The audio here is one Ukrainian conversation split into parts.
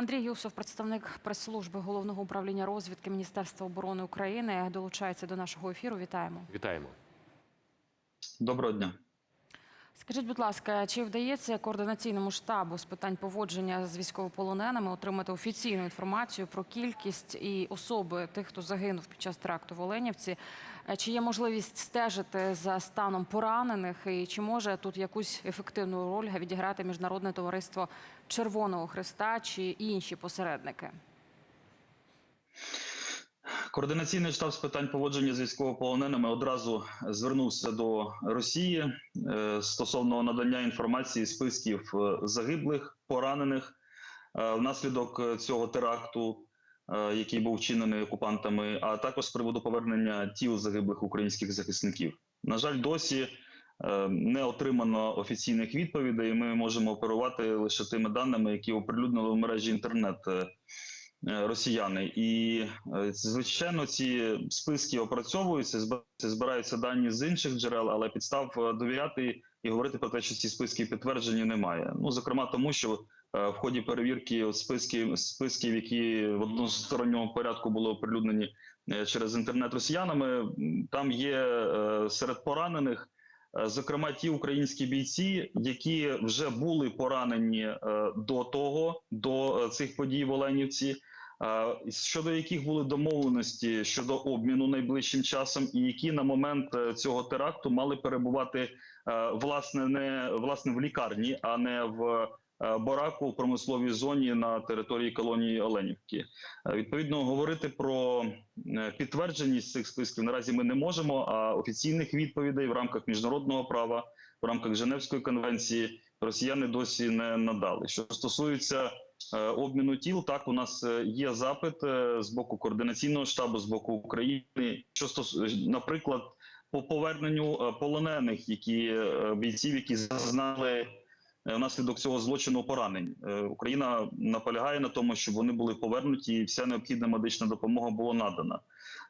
Андрій Юсов, представник прес-служби головного управління розвідки Міністерства оборони України, долучається до нашого ефіру. Вітаємо. Вітаємо. Доброго дня. Скажіть, будь ласка, чи вдається координаційному штабу з питань поводження з військовополоненими отримати офіційну інформацію про кількість і особи тих, хто загинув під час теракту в Оленівці? Е, Чи є можливість стежити за станом поранених? І чи може тут якусь ефективну роль відіграти міжнародне товариство Червоного Христа чи інші посередники? Координаційний штаб з питань поводження з військовополоненими одразу звернувся до Росії е, стосовно надання інформації списків е, загиблих, поранених е, внаслідок цього теракту, який був вчинений окупантами, а також з приводу повернення тіл загиблих українських захисників. На жаль, досі не отримано офіційних відповідей. і Ми можемо оперувати лише тими даними, які оприлюднили в мережі інтернет. Е, Росіяни і е, звичайно ці списки опрацьовуються, збираються- дані з інших джерел, але підстав е, довіряти і говорити про те, що ці списки підтверджені, немає. Ну зокрема, тому що в ході перевірки списків списків, які в односторонньому порядку були оприлюднені через інтернет росіянами, там є серед поранених. Зокрема, ті українські бійці, які вже були поранені до того, до цих подій в Оленівці, щодо яких були домовленості щодо обміну найближчим часом, і які на момент е, цього теракту мали перебувати е, власне не власне в лікарні, а не в е, бараку в промисловій зоні на території колонії Оленівки. Відповідно, говорити про підтвердженість цих списків наразі ми не можемо. А офіційних відповідей в рамках міжнародного права, в рамках Женевської конвенції росіяни досі не надали. Що стосується обміну тіл, так у нас е, є запит е, з боку координаційного штабу, з боку України, що стос... наприклад, по поверненню е, полонених, які е, бійців, які зазнали е, внаслідок цього злочину поранень. Е, Україна наполягає на тому, щоб вони були повернуті, і вся необхідна медична допомога була надана.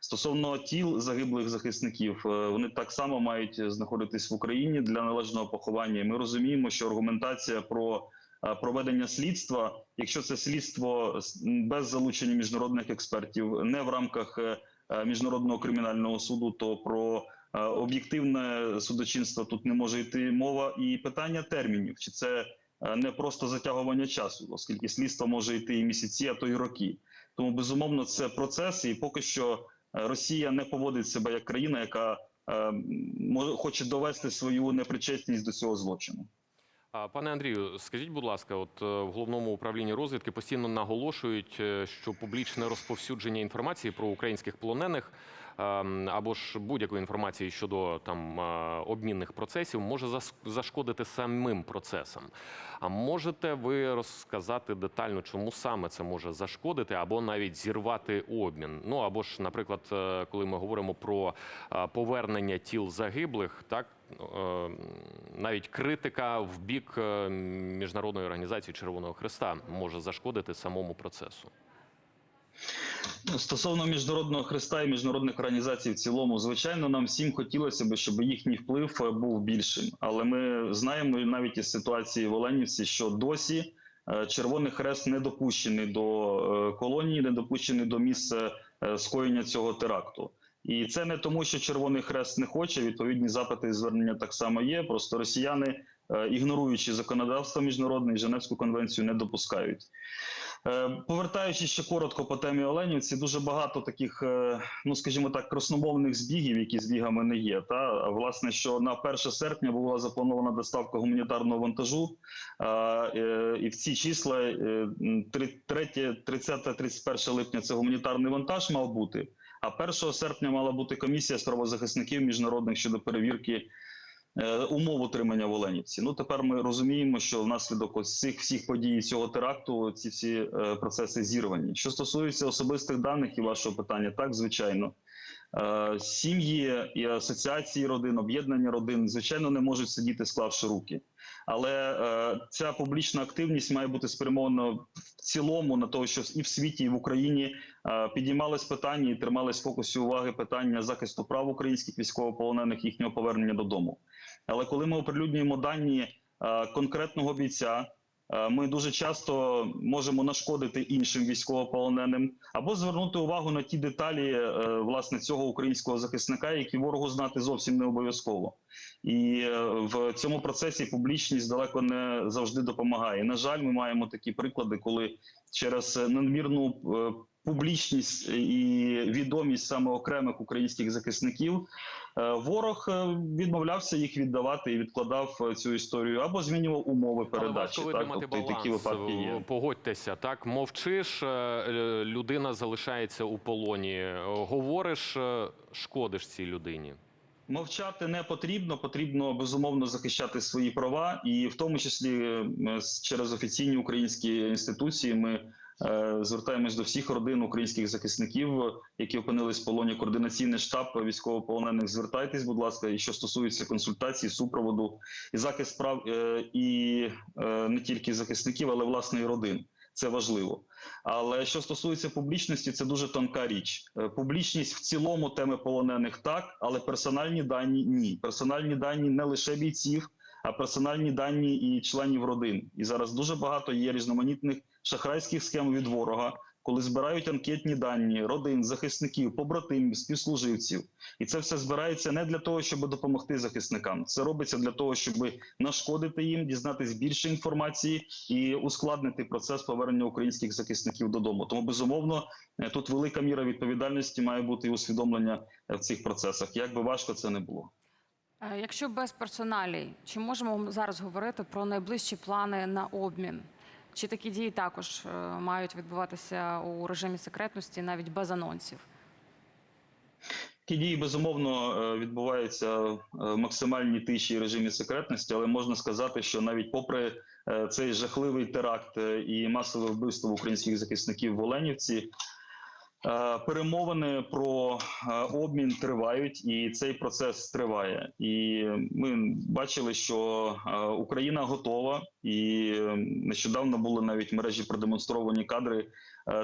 Стосовно тіл загиблих захисників, е, вони так само мають знаходитись в Україні для належного поховання. Ми розуміємо, що аргументація про е, проведення слідства, якщо це слідство без залучення міжнародних експертів, не в рамках е, е, міжнародного кримінального суду, то про е, об'єктивне судочинство тут не може йти мова. І питання термінів, чи це е, не просто затягування часу, оскільки слідство може йти і місяці, а то й роки. Тому безумовно це процес, і поки що е, Росія не поводить себе як країна, яка е, може хоче довести свою непричетність до цього злочину. Пане Андрію, скажіть, будь ласка, от е, в головному управлінні розвідки постійно наголошують, е, що публічне розповсюдження інформації про українських полонених або ж будь-якої інформації щодо там е, обмінних процесів може зашкодити самим процесам. А можете ви розказати детально, чому саме це може зашкодити, або навіть зірвати обмін? Ну або ж, наприклад, е, коли ми говоримо про е, повернення тіл загиблих, так навіть критика в бік міжнародної організації Червоного Христа може зашкодити самому процесу. Стосовно міжнародного хреста і міжнародних організацій в цілому, звичайно, нам всім хотілося б, щоб їхній вплив е, був більшим. Але ми знаємо навіть із ситуації в Оленівці, що досі е, Червоний Хрест не допущений до е, колонії, не допущений до місця скоєння цього теракту. І це не тому, що Червоний Хрест не хоче. Відповідні запити і звернення так само є. Просто росіяни, ігноруючи законодавство міжнародне і Женевську конвенцію, не допускають. Е, Повертаючись ще коротко по темі Оленівці, дуже багато таких, е, ну скажімо так, красномовних збігів, які збігами не є. Та власне, що на 1 серпня була запланована доставка гуманітарного вантажу, е, і в ці числа 30-31 липня це гуманітарний вантаж мав бути. А 1 серпня мала бути комісія з правозахисників міжнародних щодо перевірки умов утримання в Оленівці. Ну тепер ми розуміємо, що внаслідок ось цих всіх подій цього теракту ці всі е, процеси зірвані. Що стосується особистих даних і вашого питання, так звичайно. Е, Сім'ї і асоціації родин, об'єднання родин, звичайно, не можуть сидіти, склавши руки. Але е, ця публічна активність має бути спрямована в цілому на те, що і в світі, і в Україні е, піднімались питання і тримались в фокусі уваги питання захисту прав українських військовополонених, їхнього повернення додому. Але коли ми оприлюднюємо дані е, конкретного бійця, е, ми дуже часто можемо нашкодити іншим військовополоненим або звернути увагу на ті деталі е, власне цього українського захисника, які ворогу знати зовсім не обов'язково. І в цьому процесі публічність далеко не завжди допомагає. На жаль, ми маємо такі приклади, коли через надмірну публічність і відомість саме окремих українських захисників е, ворог е, відмовлявся їх віддавати і відкладав е, цю історію або змінював умови передачі. важко Так, тобто і такі випадки є. Погодьтеся, так мовчиш, людина залишається у полоні. Говориш, шкодиш цій людині. Мовчати не потрібно. Потрібно безумовно захищати свої права, і в тому числі через офіційні українські інституції ми звертаємось до всіх родин українських захисників, які опинились в полоні. Координаційний штаб військовополонених. Звертайтесь, будь ласка, і що стосується консультацій, супроводу і захист прав е, і е, не тільки захисників, але власне і родин. Це важливо. Але що стосується публічності, це дуже тонка річ. Е, Публічність в цілому теми полонених так, але персональні дані ні. Персональні дані не лише бійців, персональні дані і членів родин. І зараз дуже багато є різноманітних шахрайських схем від ворога, коли збирають анкетні дані родин, захисників, побратимів, співслуживців. І це все збирається не для того, щоб допомогти захисникам. Це робиться для того, щоб нашкодити їм, дізнатись більше інформації і ускладнити процес повернення українських захисників додому. Тому безумовно е, тут велика міра відповідальності має бути і усвідомлення е, в цих процесах. Як би важко це не було. Е, Якщо без персоналій, чи можемо зараз говорити про найближчі плани на обмін? Чи такі дії також е, мають відбуватися у режимі секретності, навіть без анонсів? Ті дії безумовно е, відбуваються в максимальній тиші режимі секретності, але можна сказати, що навіть попри цей жахливий теракт і масове вбивство українських захисників в Оленівці. Е, Перемовини про е, обмін тривають, і цей процес триває. І ми бачили, що е, Україна готова, і нещодавно були навіть в мережі продемонстровані кадри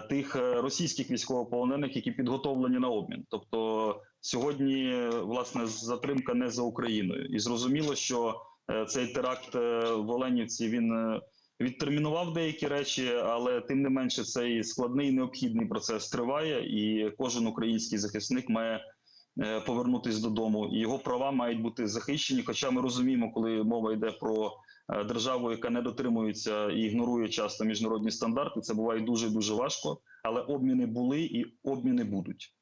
тих російських військовополонених, які підготовлені на обмін. Тобто сьогодні власне затримка не за Україною, і зрозуміло, що цей теракт в Оленівці він. Відтермінував деякі речі, але тим не менше цей складний необхідний процес триває, і кожен український захисник має е, повернутись додому. І його права мають бути захищені. Хоча ми розуміємо, коли мова йде про е, державу, яка не дотримується і ігнорує часто міжнародні стандарти, це буває дуже дуже важко. Але обміни були і обміни будуть.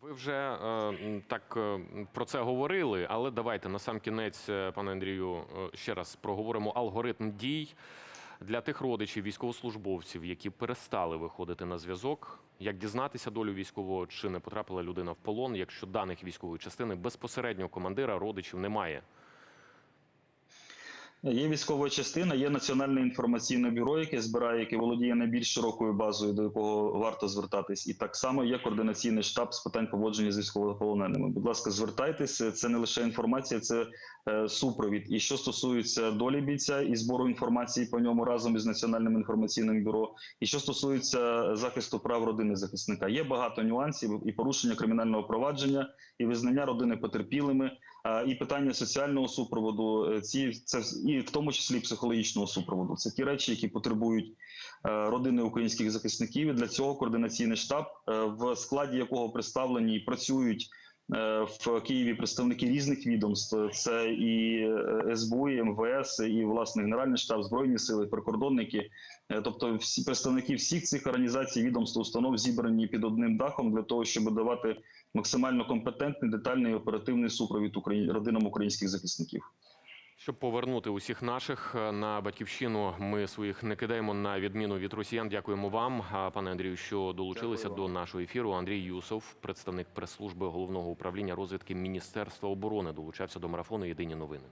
Ви вже е, так про це говорили, але давайте на сам кінець, пане Андрію, ще раз проговоримо алгоритм дій для тих родичів військовослужбовців, які перестали виходити на зв'язок. Як дізнатися долю військового, чи не потрапила людина в полон, якщо даних військової частини безпосередньо командира родичів немає? Є військова частина, є національне інформаційне бюро, яке збирає, яке володіє найбільш широкою базою, до якого варто звертатись. І так само є координаційний штаб з питань поводження з військовополоненими. Будь ласка, звертайтеся. Це не лише інформація, це е, супровід. І що стосується долі бійця і збору інформації по ньому разом із національним інформаційним бюро, і що стосується захисту прав родини захисника, є багато нюансів і порушення кримінального провадження, і визнання родини потерпілими. А, і питання соціального супроводу, е, ці це і в тому числі психологічного супроводу. Це ті речі, які потребують е, родини українських захисників. І для цього координаційний штаб, е, в складі якого представлені і працюють. е, В Києві представники різних відомств це і е, СБУ, і МВС, і власне Генеральний штаб, збройні сили, прикордонники. Е, Тобто, всі представники всіх цих організацій, відомств, установ зібрані під одним дахом для того, щоб давати максимально компетентний, детальний і оперативний супровід Украї... родинам українських захисників. Щоб повернути усіх наших е, на батьківщину, ми своїх не кидаємо на відміну від росіян. Дякуємо вам, пане Андрію, що долучилися до нашого ефіру. Андрій Юсов, представник прес-служби головного управління розвідки Міністерства оборони, долучався до марафону Єдині новини.